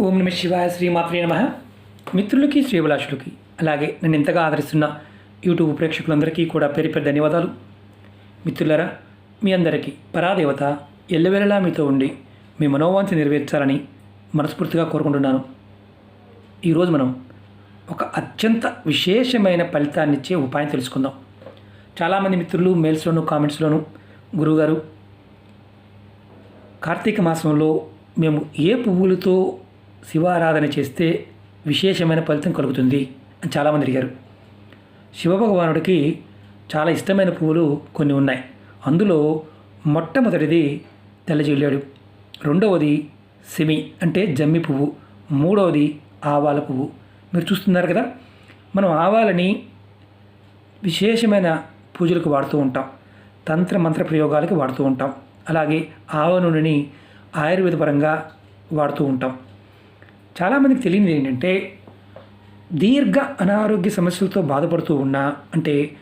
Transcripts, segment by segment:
ఓం నమ శివాయ శ్రీమాత్రే నమ. మిత్రులకి శ్రీభిలాషులకి అలాగే నన్ను ఎంతగా ఆదరిస్తున్న యూట్యూబ్ ప్రేక్షకులందరికీ కూడా పేరు పేరు ధన్యవాదాలు. మిత్రులరా మీ అందరికీ పరాదేవత ఎల్లవేళలా మీతో ఉండి మీ మనోవాంఛ నెరవేర్చాలని మనస్ఫూర్తిగా కోరుకుంటున్నాను. ఈరోజు మనం ఒక అత్యంత విశేషమైన ఫలితాన్నిచ్చే ఉపాయం తెలుసుకుందాం. చాలామంది మిత్రులు మెయిల్స్లోను కామెంట్స్లోను గురువుగారు కార్తీక మాసంలో మేము ఏ పువ్వులతో శివారాధన చేస్తే విశేషమైన ఫలితం కలుగుతుంది అని చాలామంది అడిగారు. శివభగవానుడికి చాలా ఇష్టమైన పువ్వులు కొన్ని ఉన్నాయి. అందులో మొట్టమొదటిది తెల్లజిల్లాడు రెండవది సిమి అంటే జమ్మి పువ్వు మూడవది ఆవాల పువ్వు. మీరు చూస్తున్నారు కదా మనం ఆవాలని విశేషమైన పూజలకు వాడుతూ ఉంటాం. తంత్ర మంత్ర ప్రయోగాలకు వాడుతూ ఉంటాం. అలాగే ఆవ నూనెని ఆయుర్వేద పరంగా వాడుతూ ఉంటాం. చాలామందికి తెలియనిది ఏంటంటే దీర్ఘ అనారోగ్య సమస్యలతో బాధపడుతూ ఉన్నా అంటే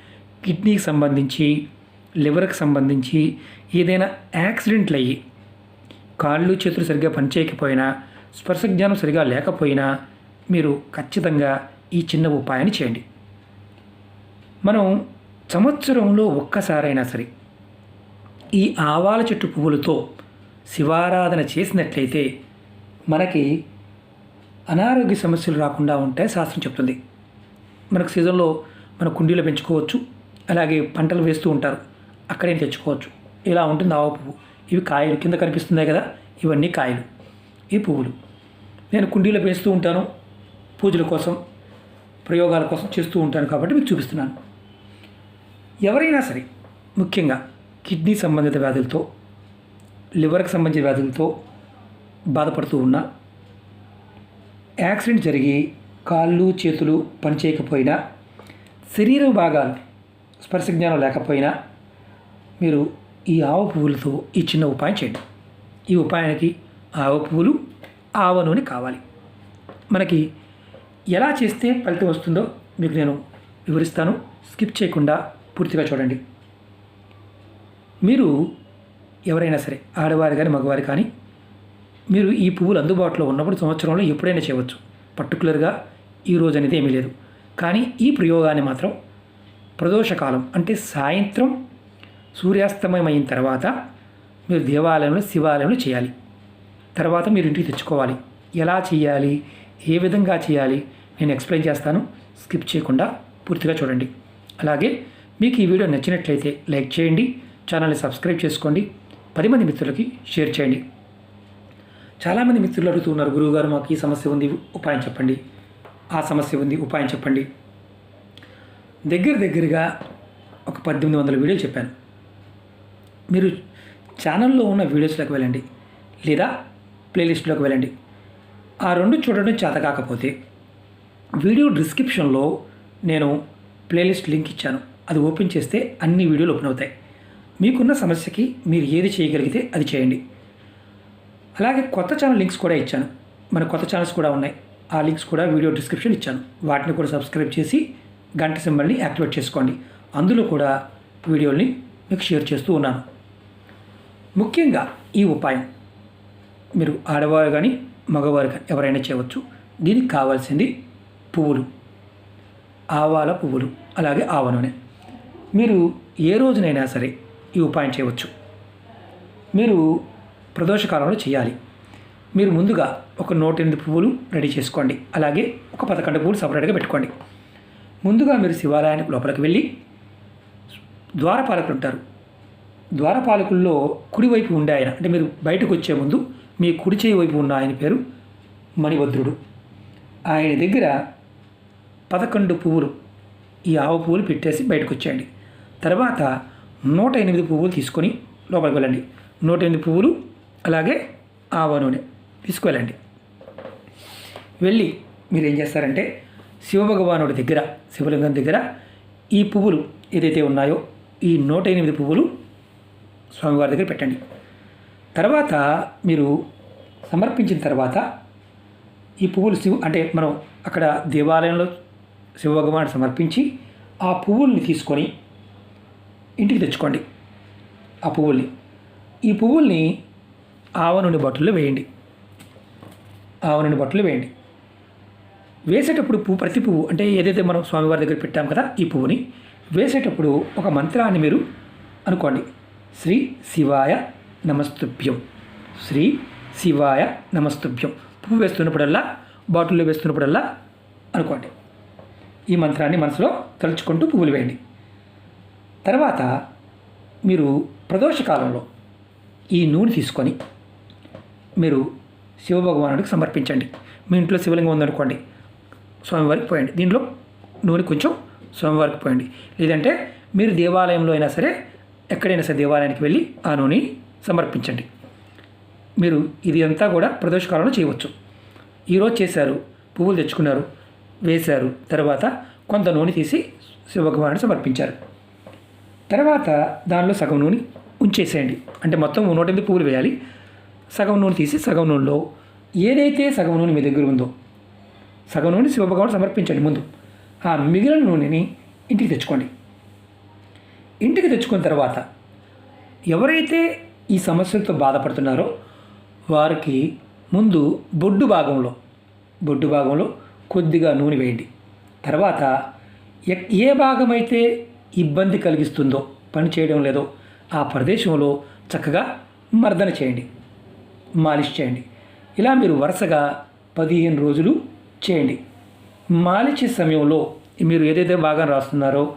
కిడ్నీకి సంబంధించి లివర్కి సంబంధించి ఏదైనా యాక్సిడెంట్లు అయ్యి కాళ్ళు చేతులు సరిగ్గా పనిచేయకపోయినా స్పర్శ జ్ఞానం సరిగా లేకపోయినా మీరు ఖచ్చితంగా ఈ చిన్న ఉపాయాన్ని చేయండి. మనం సంవత్సరంలో ఒక్కసారైనా సరే ఈ ఆవాల చెట్టు పువ్వులతో శివారాధన చేసినట్లయితే మనకి అనారోగ్య సమస్యలు రాకుండా ఉంటాయి శాస్త్రం చెప్తుంది. మనకు సీజన్లో మన కుండీలో పెంచుకోవచ్చు అలాగే పంటలు వేస్తూ ఉంటారు. అక్కడే తెచ్చుకోవచ్చు. ఇలా ఉంటుంది ఆవు పువ్వు. ఇవి కాయలు కింద కనిపిస్తున్నాయి కదా ఇవన్నీ కాయలు. ఈ పువ్వులు. నేను కుండీలో పెంచుతూ ఉంటాను పూజల కోసం ప్రయోగాల కోసం చేస్తూ ఉంటాను కాబట్టి మీకు చూపిస్తున్నాను. ఎవరైనా సరే ముఖ్యంగా కిడ్నీ సంబంధిత వ్యాధులతో లివర్కి సంబంధించిన వ్యాధులతో బాధపడుతూ ఉన్నా యాక్సిడెంట్ జరిగి కాళ్ళు చేతులు పనిచేయకపోయినా శరీర భాగాలు స్పర్శ జ్ఞానం లేకపోయినా మీరు ఈ ఆవు పువ్వులతో ఈ చిన్న ఉపాయం చేయండి. ఈ ఉపాయానికి ఆవు పువ్వులు ఆవ నూనె కావాలి. మనకి ఎలా చేస్తే ఫలితం వస్తుందో మీకు నేను వివరిస్తాను. స్కిప్ చేయకుండా పూర్తిగా చూడండి. మీరు ఎవరైనా సరే ఆడవారు కానీ మగవారు కానీ మీరు ఈ పువ్వులు అందుబాటులో ఉన్నప్పుడు సంవత్సరంలో ఎప్పుడైనా చేయవచ్చు. పర్టికులర్గా ఈ రోజు అనేది ఏమీ లేదు. కానీ ఈ ప్రయోగాన్ని మాత్రం ప్రదోషకాలం అంటే సాయంత్రం సూర్యాస్తమయం అయిన తర్వాత మీరు దేవాలయంలో శివాలయంలో చేయాలి. తర్వాత మీరు ఇంటికి తెచ్చుకోవాలి. ఎలా చేయాలి? ఏ విధంగా చేయాలి? నేను ఎక్స్ప్లెయిన్ చేస్తాను. స్కిప్ చేయకుండా పూర్తిగా చూడండి. అలాగే మీకు ఈ వీడియో నచ్చినట్లయితే లైక్ చేయండి. ఛానల్ని సబ్స్క్రైబ్ చేసుకోండి. పది మంది మిత్రులకి షేర్ చేయండి. చాలామంది మిత్రులు అడుగుతున్నారు గురువుగారు మాకు ఈ సమస్య ఉంది ఉపాయం చెప్పండి. ఆ సమస్య ఉంది ఉపాయం చెప్పండి. దగ్గర దగ్గరగా ఒక పద్దెనిమిది వందల వీడియోలు చెప్పాను. మీరు ఛానల్లో ఉన్న వీడియోస్లోకి వెళ్ళండి లేదా ప్లేలిస్ట్లోకి వెళ్ళండి. ఆ రెండు చూడడం చేత కాకపోతే వీడియో డిస్క్రిప్షన్లో నేను ప్లేలిస్ట్ లింక్ ఇచ్చాను. అది ఓపెన్ చేస్తే అన్ని వీడియోలు ఓపెన్ అవుతాయి. మీకున్న సమస్యకి మీరు ఏది చేయగలిగితే అది చేయండి. అలాగే కొత్త ఛానల్ లింక్స్ కూడా ఇచ్చాను. మన కొత్త ఛానల్స్ కూడా ఉన్నాయి. ఆ లింక్స్ కూడా వీడియో డిస్క్రిప్షన్ ఇచ్చాను. వాటిని కూడా సబ్స్క్రైబ్ చేసి గంట సింబల్ని యాక్టివేట్ చేసుకోండి. అందులో కూడా వీడియోని మీకు షేర్ చేస్తూ ఉన్నాను. ముఖ్యంగా ఈ ఉపాయం. మీరు ఆడవారు కానీ మగవారు కానీ ఎవరైనా చేయవచ్చు. దీనికి కావాల్సింది పువ్వులు. ఆవాల పువ్వులు అలాగే ఆవ నూనె. మీరు ఏ రోజునైనా సరే ఈ ఉపాయం చేయవచ్చు. మీరు ప్రదోషకాలంలో చేయాలి. మీరు ముందుగా ఒక నూట ఎనిమిది పువ్వులు రెడీ చేసుకోండి. అలాగే ఒక పదకొండు పువ్వులు సపరేట్గా పెట్టుకోండి. ముందుగా మీరు శివాలయానికి లోపలికి వెళ్ళి ద్వారపాలకులు ఉంటారు. ద్వారపాలకుల్లో కుడివైపు ఉండే ఆయన అంటే మీరు బయటకు వచ్చే ముందు మీ కుడి చేయి వైపు ఉన్న ఆయన పేరు మణిభద్రుడు. ఆయన దగ్గర పదకొండు పువ్వులు ఈ ఆవు పువ్వులు పెట్టేసి బయటకు వచ్చేయండి. తర్వాత నూట ఎనిమిది పువ్వులు తీసుకొని లోపలికి వెళ్ళండి. నూట ఎనిమిది పువ్వులు అలాగే ఆవ నూనె తీసుకువెళ్ళండి. వెళ్ళి మీరు ఏం చేస్తారంటే శివభగవానుడి దగ్గర శివలింగం దగ్గర ఈ పువ్వులు ఏదైతే ఉన్నాయో ఈ నూట ఎనిమిది పువ్వులు స్వామివారి దగ్గర పెట్టండి. తర్వాత మీరు సమర్పించిన తర్వాత ఈ పువ్వులు శివ అంటే మనం అక్కడ దేవాలయంలో శివభగవాను సమర్పించి ఆ పువ్వుల్ని తీసుకొని ఇంటికి తెచ్చుకోండి. ఆ పువ్వుల్ని. ఈ పువ్వుల్ని ఆవ నూనె బాటిల్లో వేయండి. ఆవు బట్టలు వేయండి. వేసేటప్పుడు పువ్వు ప్రతి పువ్వు అంటే ఏదైతే మనం స్వామివారి దగ్గర పెట్టాం కదా ఈ పువ్వుని వేసేటప్పుడు ఒక మంత్రాన్ని మీరు అనుకోండి. శ్రీ శివాయ నమస్తుభ్యం. శ్రీ శివాయ నమస్తుభ్యం. పువ్వు వేస్తున్నప్పుడల్లా బాటిల్లో వేస్తున్నప్పుడల్లా అనుకోండి. ఈ మంత్రాన్ని మనసులో తలుచుకుంటూ పువ్వులు వేయండి. తర్వాత మీరు ప్రదోష కాలంలో ఈ నూనె తీసుకొని మీరు శివభగవానుడికి సమర్పించండి. మీ ఇంట్లో శివలింగం ఉందనుకోండి స్వామివారికి పోయండి. దీంట్లో నూనె కొంచెం స్వామివారికి పోయండి. లేదంటే మీరు దేవాలయంలో అయినా సరే ఎక్కడైనా సరే దేవాలయానికి వెళ్ళి ఆ నూనె సమర్పించండి. మీరు ఇది అంతా కూడా ప్రదోషకాలంలో చేయవచ్చు. ఈరోజు చేశారు పువ్వులు తెచ్చుకున్నారు వేశారు తర్వాత కొంత నూనె తీసి శివభగవానుడికి సమర్పించారు. తర్వాత దానిలో సగం నూనె ఉంచేసేయండి. అంటే మొత్తం నూట ఎనిమిది పువ్వులు వేయాలి. సగం నూనె తీసి సగం నూనెలో ఏదైతే సగం నూనె మీ దగ్గర ఉందో సగం నూనె శివభగవాడు సమర్పించండి ముందు. ఆ మిగిలిన నూనెని ఇంటికి తెచ్చుకోండి. ఇంటికి తెచ్చుకున్న తర్వాత ఎవరైతే ఈ సమస్యలతో బాధపడుతున్నారో వారికి ముందు బొడ్డు భాగంలో బొడ్డు భాగంలో కొద్దిగా నూనె వేయండి. తర్వాత ఎక్- ఏ భాగమైతే ఇబ్బంది కలిగిస్తుందో పని చేయడం లేదో ఆ ప్రదేశంలో చక్కగా మర్దన చేయండి. మాలిష్ చేయండి. ఇలా మీరు వరుసగా పదిహేను రోజులు చేయండి. మాలిచే సమయంలో మీరు ఏదైతే భాగం రాస్తున్నారో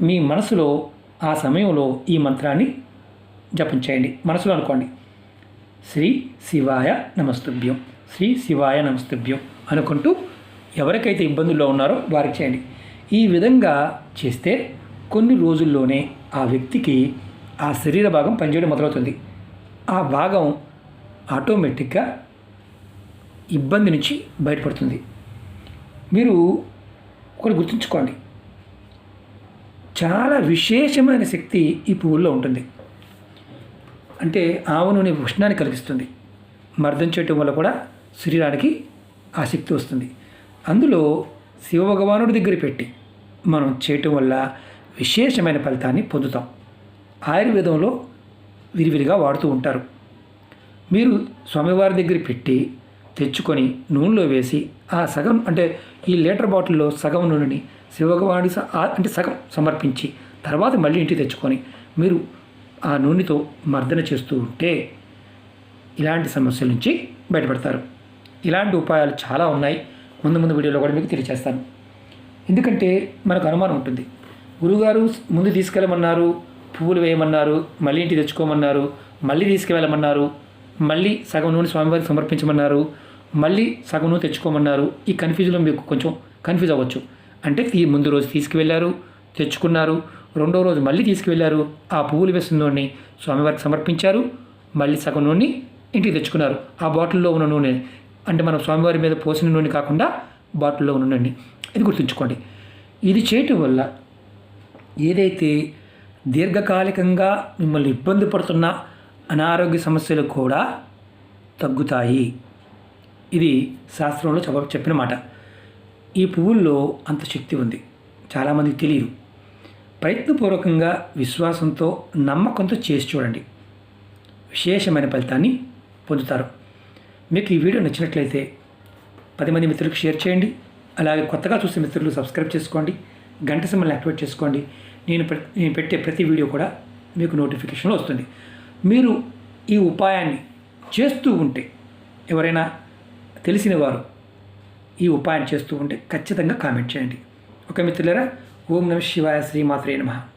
మీ మనసులో ఆ సమయంలో ఈ మంత్రాన్ని జపం చేయండి. మనసులో అనుకోండి. శ్రీ శివాయ నమస్తుభ్యం. శ్రీ శివాయ నమస్తుభ్యం అనుకుంటూ ఎవరికైతే ఇబ్బందుల్లో ఉన్నారో వారికి చేయండి. ఈ విధంగా చేస్తే కొన్ని రోజుల్లోనే ఆ వ్యక్తికి ఆ శరీర భాగం పనిచేయడం మొదలవుతుంది. ఆ భాగం ఆటోమేటిక్గా ఇబ్బంది నుంచి బయటపడుతుంది. మీరు ఒకటి గుర్తుంచుకోండి. చాలా విశేషమైన శక్తి ఈ పువ్వుల్లో ఉంటుంది. అంటే ఆవు నూనె ఉష్ణాన్ని కలిగిస్తుంది. మర్దం చేయటం వల్ల కూడా శరీరానికి ఆ శక్తి వస్తుంది. అందులో శివభగవానుడి దగ్గర పెట్టి మనం చేయటం వల్ల విశేషమైన ఫలితాన్ని పొందుతాం. ఆయుర్వేదంలో విరివిరిగా వాడుతూ ఉంటారు. మీరు స్వామివారి దగ్గర పెట్టి తెచ్చుకొని నూనెలో వేసి ఆ సగం అంటే ఈ లీటర్ బాటిల్లో సగం నూనెని శివగవాడి అంటే సగం సమర్పించి తర్వాత మళ్ళీ ఇంటికి తెచ్చుకొని మీరు ఆ నూనెతో మర్దన చేస్తూ ఉంటే ఇలాంటి సమస్యల నుంచి బయటపడతారు. ఇలాంటి ఉపాయాలు చాలా ఉన్నాయి. ముందు ముందు వీడియోలో కూడా మీకు తెలియజేస్తాను ఎందుకంటే మనకు అనుమానం ఉంటుంది. గురువుగారు ముందు తీసుకెళ్ళమన్నారు పువ్వులు వేయమన్నారు మళ్ళీ ఇంటికి తెచ్చుకోమన్నారు మళ్ళీ తీసుకువెళ్ళమన్నారు మళ్ళీ సగం నూనె స్వామివారికి సమర్పించమన్నారు. మళ్ళీ సగం నూనె తెచ్చుకోమన్నారు. ఈ కన్ఫ్యూజన్లో మీకు కొంచెం కన్ఫ్యూజ్ అవ్వచ్చు. అంటే ముందు రోజు తీసుకువెళ్ళారు తెచ్చుకున్నారు రెండో రోజు మళ్ళీ తీసుకువెళ్ళారు ఆ పువ్వులు వేసిన నూనె స్వామివారికి సమర్పించారు. మళ్ళీ సగం నూనె ఇంటికి తెచ్చుకున్నారు. ఆ బాటిల్లో ఉన్న నూనె అంటే మనం స్వామివారి మీద పోసిన నూనె కాకుండా బాటిల్లో ఉన్న నూనె ఇది గుర్తుంచుకోండి. ఇది చేయటం వల్ల ఏదైతే దీర్ఘకాలికంగా మిమ్మల్ని ఇబ్బంది పడుతున్న అనారోగ్య సమస్యలు కూడా తగ్గుతాయి. ఇది శాస్త్రంలో చెప్ప చెప్పిన మాట. ఈ పువ్వుల్లో అంత శక్తి ఉంది. చాలామందికి తెలియదు. ప్రయత్నపూర్వకంగా విశ్వాసంతో నమ్మకంతో చేసి చూడండి. విశేషమైన ఫలితాన్ని పొందుతారు. మీకు ఈ వీడియో నచ్చినట్లయితే పది మంది మిత్రులకు షేర్ చేయండి. అలాగే కొత్తగా చూసే మిత్రులు సబ్స్క్రైబ్ చేసుకోండి. గంట సమయాన్ని యాక్టివేట్ చేసుకోండి. నేను నేను పెట్టే ప్రతి వీడియో కూడా మీకు నోటిఫికేషన్లో వస్తుంది. మీరు ఈ ఉపాయాన్ని చేస్తూ ఉంటే ఎవరైనా తెలిసిన వారు ఈ ఉపాయం చేస్తూ ఉంటే ఖచ్చితంగా కామెంట్ చేయండి. ఒక మిత్రులారా ఓం నమ శివాయ శ్రీమాత్రే నమః.